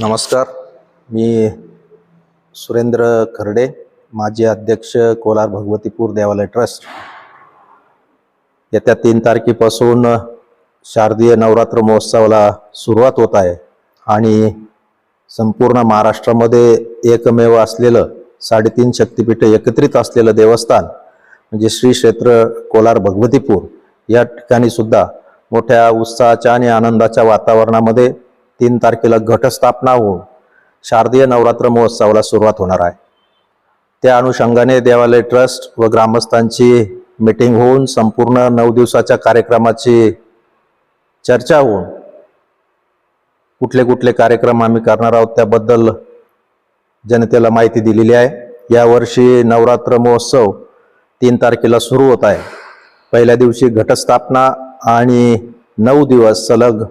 नमस्कार. मी सुरेंद्र खर्डे माजी अध्यक्ष कोलार भगवतीपूर देवालय ट्रस्ट. येत्या तीन तारखेपासून शारदीय नवरात्र महोत्सवाला सुरुवात होत आहे आणि संपूर्ण महाराष्ट्रामध्ये एकमेव असलेलं साडेतीन शक्तिपीठ एकत्रित असलेलं देवस्थान म्हणजे श्री क्षेत्र कोलार भगवतीपूर या ठिकाणी सुद्धा मोठ्या उत्साहाच्या आणि आनंदाच्या वातावरणामध्ये तीन तारखेला घटस्थापना होऊन शारदीय नवरात्र महोत्सवाला सुरुवात होणार आहे. त्या अनुषंगाने देवालय ट्रस्ट व ग्रामस्थांची मीटिंग होऊन संपूर्ण नऊ दिवसाच्या कार्यक्रमाची चर्चा होऊन कुठले कुठले कार्यक्रम आम्ही करणार आहोत त्याबद्दल जनतेला माहिती दिलेली आहे. यावर्षी नवरात्र महोत्सव तीन तारखेला सुरू होत आहे. पहिल्या दिवशी घटस्थापना आणि नऊ दिवस सलग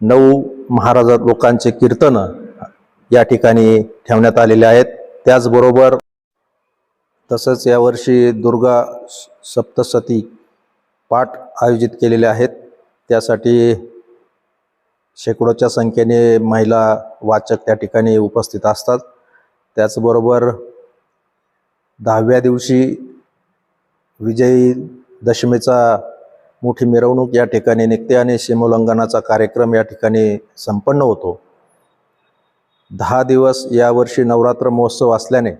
नऊ महाराज लोकांचे कीर्तन या ठिकाणी ठेवण्यात आलेले आहेत. त्याचबरोबर तसंच यावर्षी दुर्गा सप्तसती पाठ आयोजित केलेले आहेत. त्यासाठी शेकडोच्या संख्येने महिला वाचक त्या ठिकाणी उपस्थित असतात. त्याचबरोबर दहाव्या दिवशी विजयी दशमीचा मोठी मिरवणूक या ठिकाणी निघते आणि सीमोल्लंघनाचा कार्यक्रम या ठिकाणी संपन्न होतो. दहा दिवस यावर्षी नवरात्र महोत्सव असल्याने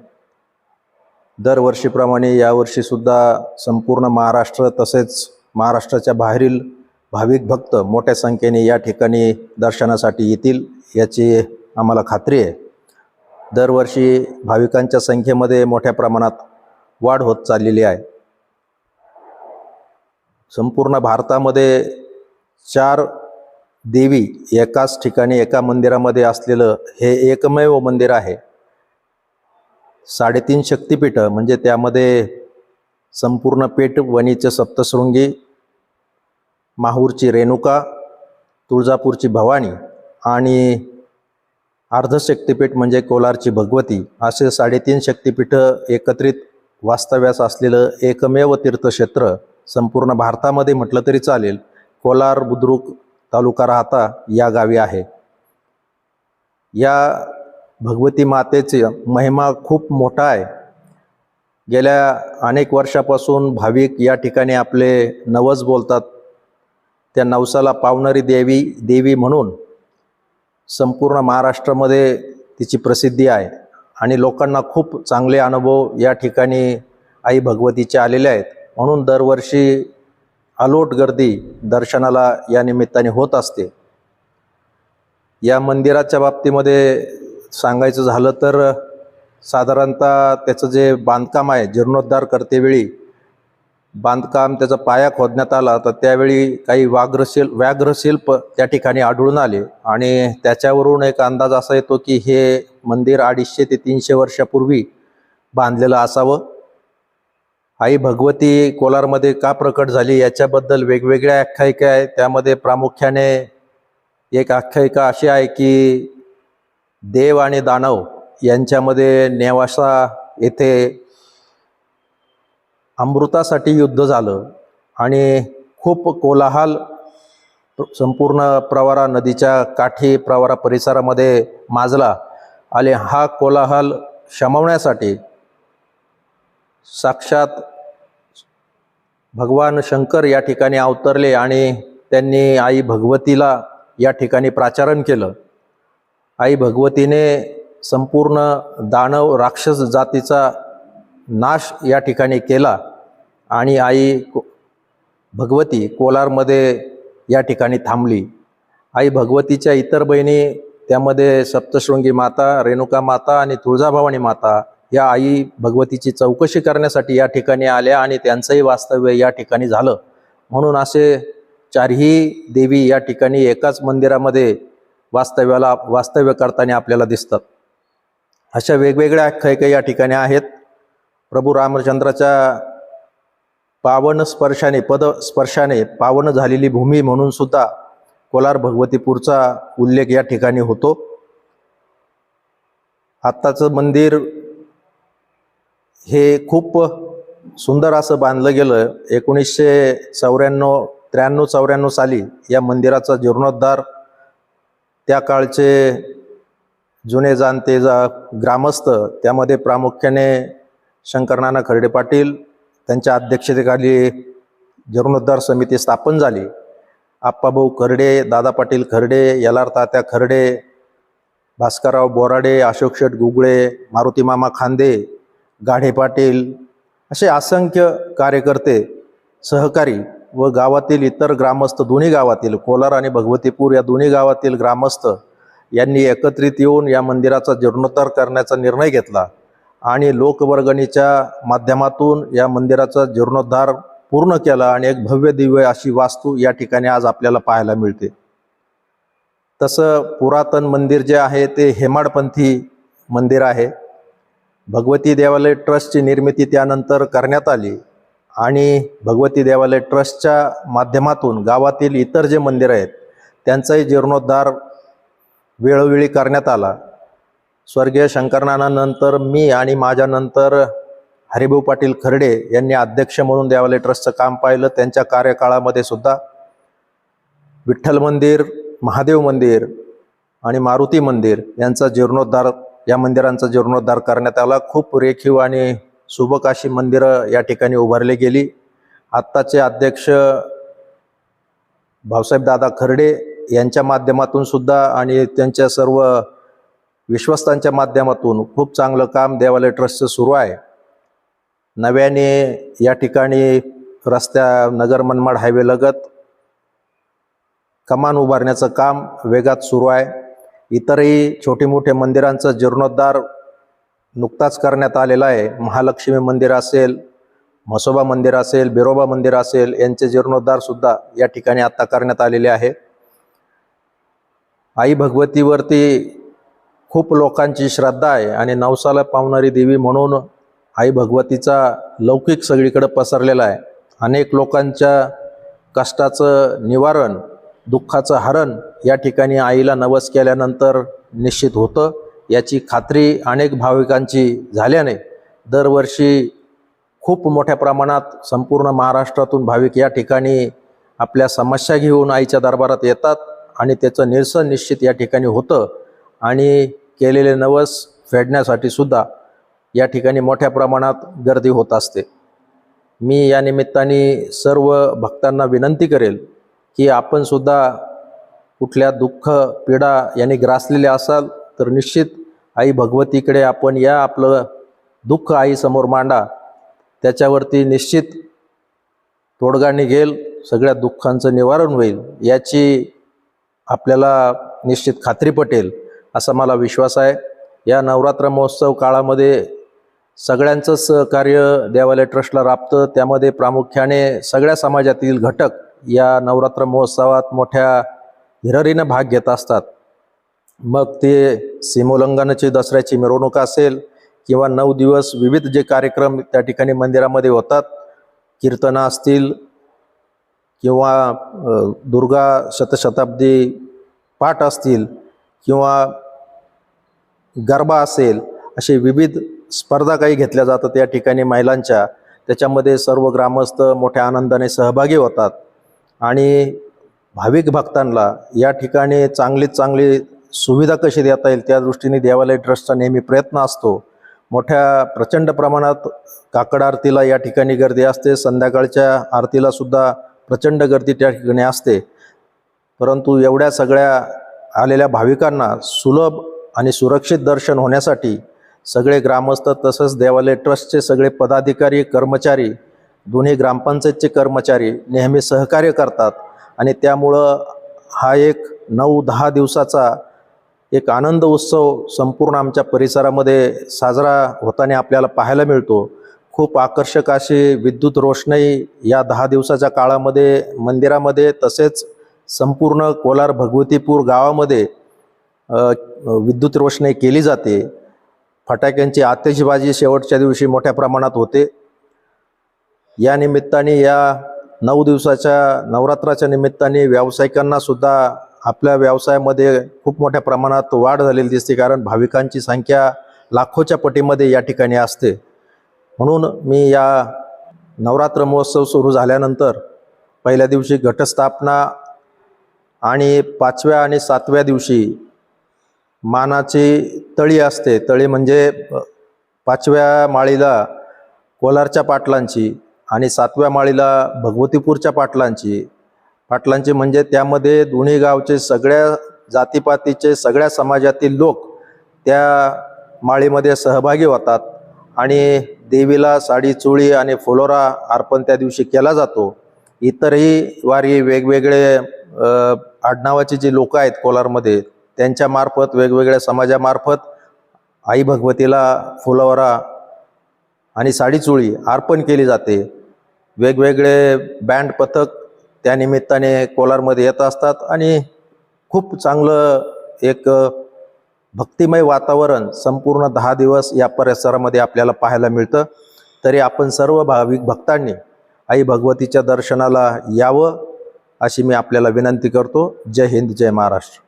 दरवर्षीप्रमाणे यावर्षीसुद्धा संपूर्ण महाराष्ट्र तसेच महाराष्ट्राच्या बाहेरील भाविक भक्त मोठ्या संख्येने या ठिकाणी दर्शनासाठी येतील याची आम्हाला खात्री आहे. दरवर्षी भाविकांच्या संख्येमध्ये मोठ्या प्रमाणात वाढ होत चाललेली आहे. संपूर्ण भारतामध्ये चार देवी एकाच ठिकाणी एका मंदिरामध्ये असलेलं हे एकमेव मंदिर आहे. साडेतीन शक्तिपीठ म्हणजे त्यामध्ये संपूर्ण पीठ वणीचे सप्तशृंगी माहूरची रेणुका तुळजापूरची भवानी आणि अर्धशक्तिपीठ म्हणजे कोलारची भगवती. असे साडेतीन शक्तिपीठं एकत्रित वास्तव्यास असलेलं एकमेव तीर्थक्षेत्र संपूर्ण भारतामध्ये म्हटलं तरी चालेल. कोलार बुद्रुक तालुका राहता या गावी आहे. या भगवती मातेची महिमा खूप मोठा आहे. गेल्या अनेक वर्षापासून भाविक या ठिकाणी आपले नवस बोलतात. त्या नवसाला पावणारी देवी देवी म्हणून संपूर्ण महाराष्ट्रामध्ये तिची प्रसिद्धी आहे. आणि लोकांना खूप चांगले अनुभव या ठिकाणी आई भगवतीचे आलेले आहेत. म्हणून दरवर्षी अलोट गर्दी दर्शनाला या निमित्ताने होत असते. या मंदिराच्या बाबतीमध्ये सांगायचं झालं तर साधारणतः त्याचं जे बांधकाम आहे जीर्णोद्धार करतेवेळी बांधकाम त्याचा पाया खोदण्यात आला तर त्यावेळी काही वाघ्रशिल्प व्याघ्रशिल्प त्या ठिकाणी आढळून आले आणि त्याच्यावरून एक अंदाज असा येतो की हे मंदिर अडीचशे ते तीनशे वर्षापूर्वी बांधलेलं असावं. आई भगवती कोलारमध्ये का प्रकट झाली? याच्याबद्दल वेगवेगळ्या आख्यायिका आहे त्यामध्ये प्रामुख्याने एक आख्यायिका अशी आहे की देव आणि दानव यांच्यामध्ये नेवासा येथे अमृतासाठी युद्ध झालं आणि खूप कोलाहल संपूर्ण प्रवारा नदीच्या काठी प्रवारा परिसरामध्ये माजला आणि हा कोलाहल शमवण्यासाठी साक्षात भगवान शंकर या ठिकाणी अवतरले आणि त्यांनी आई भगवतीला या ठिकाणी प्राचारण केलं. आई भगवतीने संपूर्ण दानव राक्षस जातीचा नाश या ठिकाणी केला आणि आई को भगवती कोलारमध्ये या ठिकाणी थांबली. आई भगवतीच्या इतर बहिणी त्यामध्ये सप्तशृंगी माता रेणुका माता आणि तुळजाभवानी माता या आई भगवतीची चौकशी करण्यासाठी या ठिकाणी आल्या आणि त्यांचंही वास्तव्य या ठिकाणी झालं. म्हणून असे चारही देवी या ठिकाणी एकाच मंदिरामध्ये वास्तव्याला वास्तव्य करताना आपल्याला दिसतात. अशा वेगवेगळ्या आख्यायिका या ठिकाणी आहेत. प्रभू रामचंद्राच्या पावन स्पर्शाने पद स्पर्शाने पावन झालेली भूमी म्हणून सुद्धा कोलार भगवतीपूरचा उल्लेख या ठिकाणी होतो. आत्ताचं मंदिर हे खूप सुंदर असं बांधलं गेलं. एकोणीसशे चौऱ्याण्णव त्र्याण्णव चौऱ्याण्णव साली या मंदिराचा जीर्णोद्धार त्या काळचे जुने जाणते जा ग्रामस्थ त्यामध्ये प्रामुख्याने शंकरनाना खर्डे पाटील त्यांच्या अध्यक्षतेखाली जीर्णोद्धार समिती स्थापन झाली. आप्पाभाऊ खर्डे दादा पाटील खर्डे यलार तात्या खर्डे भास्करराव बोराडे अशोक शेठ गुगळे मारुती मामा खांदे गाढे पाटील असे असंख्य कार्यकर्ते सहकारी व गावातील इतर ग्रामस्थ दोन्ही गावातील कोलार आणि भगवतीपूर या दोन्ही गावातील ग्रामस्थ यांनी एकत्रित येऊन या मंदिराचा जीर्णोद्धार करण्याचा निर्णय घेतला आणि लोकवर्गणीच्या माध्यमातून या मंदिराचा जीर्णोद्धार पूर्ण केला आणि एक भव्य दिव्य अशी वास्तू या ठिकाणी आज आपल्याला पाहायला मिळते. तसं पुरातन मंदिर जे आहे ते हेमाडपंथी मंदिर आहे. भगवती देवालय ट्रस्टची निर्मिती त्यानंतर करण्यात आली आणि भगवती देवालय ट्रस्टच्या माध्यमातून गावातील इतर जे मंदिर आहेत त्यांचाही जीर्णोद्धार वेळोवेळी करण्यात आला. स्वर्गीय शंकरनानानंतर मी आणि माझ्यानंतर हरिभाऊ पाटील खर्डे यांनी अध्यक्ष म्हणून देवालय ट्रस्टचं काम पाहिलं. त्यांच्या कार्यकाळामध्ये सुद्धा विठ्ठल मंदिर महादेव मंदिर आणि मारुती मंदिर यांचा जीर्णोद्धार या मंदिरांचा जीर्णोद्धार करण्यात आला. खूप रेखीव आणि सुबक अशी मंदिरं या ठिकाणी उभारली गेली. आत्ताचे अध्यक्ष भाऊसाहेब दादा खर्डे यांच्या माध्यमातून सुद्धा आणि त्यांच्या सर्व विश्वस्तांच्या माध्यमातून खूप चांगलं काम देवालय ट्रस्टचं सुरू आहे. नव्याने या ठिकाणी रस्त्या नगर मनमाड हायवे लगत कमान उभारण्याचं काम वेगात सुरू आहे. इतरही छोटे मोठे मंदिरांचं जीर्णोद्धार नुकताच करण्यात आलेला आहे. महालक्ष्मी मंदिर असेल म्हसोबा मंदिर असेल बिरोबा मंदिर असेल यांचे जीर्णोद्धारसुद्धा या ठिकाणी आत्ता करण्यात आलेले आहे. आई भगवतीवरती खूप लोकांची श्रद्धा आहे आणि नवसाला पावणारी देवी म्हणून आई भगवतीचा लौकिक सगळीकडे पसरलेला आहे. अनेक लोकांच्या कष्टाचं निवारण दुःखाचं हरण या ठिकाणी आईला नवस केल्यानंतर निश्चित होतं. याची खात्री अनेक भाविकांची झाल्याने दरवर्षी खूप मोठ्या प्रमाणात संपूर्ण महाराष्ट्रातून भाविक या ठिकाणी आपल्या समस्या घेऊन आईच्या दरबारात येतात आणि त्याचं निरसन निश्चित या ठिकाणी होतं. आणि केलेले नवस फेडण्यासाठी सुद्धा या ठिकाणी मोठ्या प्रमाणात गर्दी होत असते. मी या निमित्ताने सर्व भक्तांना विनंती करेल की आपण सुद्धा कुठल्या दुःख पीडा यांनी ग्रासलेले असाल तर निश्चित आई भगवतीकडे आपण या आपलं दुःख आईसमोर मांडा. त्याच्यावरती निश्चित तोडगा निघेल सगळ्या दुःखांचं निवारण होईल याची आपल्याला निश्चित खात्री पटेल असा मला विश्वास आहे. या नवरात्र महोत्सव काळामध्ये सगळ्यांचं सहकार्य देवालय ट्रस्टला राबतं त्यामध्ये प्रामुख्याने सगळ्या समाजातील घटक या नवरात्र महोत्सवात मोठ्या हिररीनं भाग घेत असतात. मग ते सीमोल्लंघनाची दसऱ्याची मिरवणूक असेल किंवा नऊ दिवस विविध जे कार्यक्रम त्या ठिकाणी मंदिरामध्ये होतात कीर्तनं असतील किंवा दुर्गा शतशताब्दी पाठ असतील किंवा गरबा असेल असे विविध स्पर्धा काही घेतल्या जातात त्या ठिकाणी महिलांच्या. त्याच्यामध्ये सर्व ग्रामस्थ मोठ्या आनंदाने सहभागी होतात. आणि भाविक भक्तांना या ठिकाणी चांगलीत चांगली सुविधा कशी देता येईल त्या दृष्टीने देवालय ट्रस्टचा नेहमी प्रयत्न असतो. मोठ्या प्रचंड प्रमाणात काकड आरतीला या ठिकाणी गर्दी असते. संध्याकाळच्या आरतीला सुद्धा प्रचंड गर्दी त्या ठिकाणी असते. परंतु एवढ्या सगळ्या आलेल्या भाविकांना सुलभ आणि सुरक्षित दर्शन होण्यासाठी सगळे ग्रामस्थ तसंच देवालय ट्रस्टचे सगळे पदाधिकारी कर्मचारी दोन्ही ग्रामपंचायतचे कर्मचारी नेहमी सहकार्य करतात आणि त्यामुळं हा एक नऊ दहा दिवसाचा एक आनंद उत्सव संपूर्ण आमच्या परिसरामध्ये साजरा होताना आपल्याला पाहायला मिळतो. खूप आकर्षक अशी विद्युत रोषणाई या दहा दिवसाच्या काळामध्ये मंदिरामध्ये तसेच संपूर्ण कोलार भगवतीपूर गावामध्ये विद्युत रोषणाई केली जाते. फटाक्यांची आतिषबाजी शेवटच्या दिवशी मोठ्या प्रमाणात होते. या निमित्ताने या नऊ दिवसाच्या नवरात्राच्या निमित्ताने व्यावसायिकांना सुद्धा आपल्या व्यवसायामध्ये खूप मोठ्या प्रमाणात वाढ झालेली दिसते. कारण भाविकांची संख्या लाखोच्या पटीमध्ये या ठिकाणी असते. म्हणून मी या नवरात्र महोत्सव सुरू झाल्यानंतर पहिल्या दिवशी घटस्थापना आणि पाचव्या आणि सातव्या दिवशी मानाची तळी असते. तळी म्हणजे पाचव्या माळीला कोलारच्या पाटलांची आणि सातव्या माळीला भगवतीपूरच्या पाटलांची. पाटलांची म्हणजे त्यामध्ये दोन्ही गावचे सगळ्या जातीपातीचे सगळ्या समाजातील लोक त्या माळीमध्ये सहभागी होतात आणि देवीला साडी चोळी आणि फुलोरा अर्पण त्या दिवशी केला जातो. इतरही वारी वेगवेगळे आडनावाचे जे लोक आहेत कोलारमध्ये त्यांच्या मार्फत वेगवेगळ्या समाजामार्फत आई भगवतीला फुलोरा आणि साडी चोळी अर्पण केली जाते. वेगवेगळे बँड पथक त्या निमित्ताने कोलारमध्ये येत असतात आणि खूप चांगलं एक भक्तिमय वातावरण संपूर्ण दहा दिवस या परिसरामध्ये आपल्याला पाहायला मिळतं. तरी आपण सर्व भाविक भक्तांनी आई भगवतीच्या दर्शनाला यावं अशी मी आपल्याला विनंती करतो. जय हिंद जय महाराष्ट्र.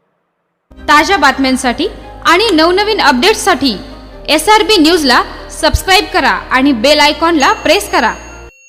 ताज्या बातम्यांसाठी आणि नवनवीन अपडेट्ससाठी एस आर बी न्यूजला सबस्क्राईब करा आणि बेल आयकॉनला प्रेस करा.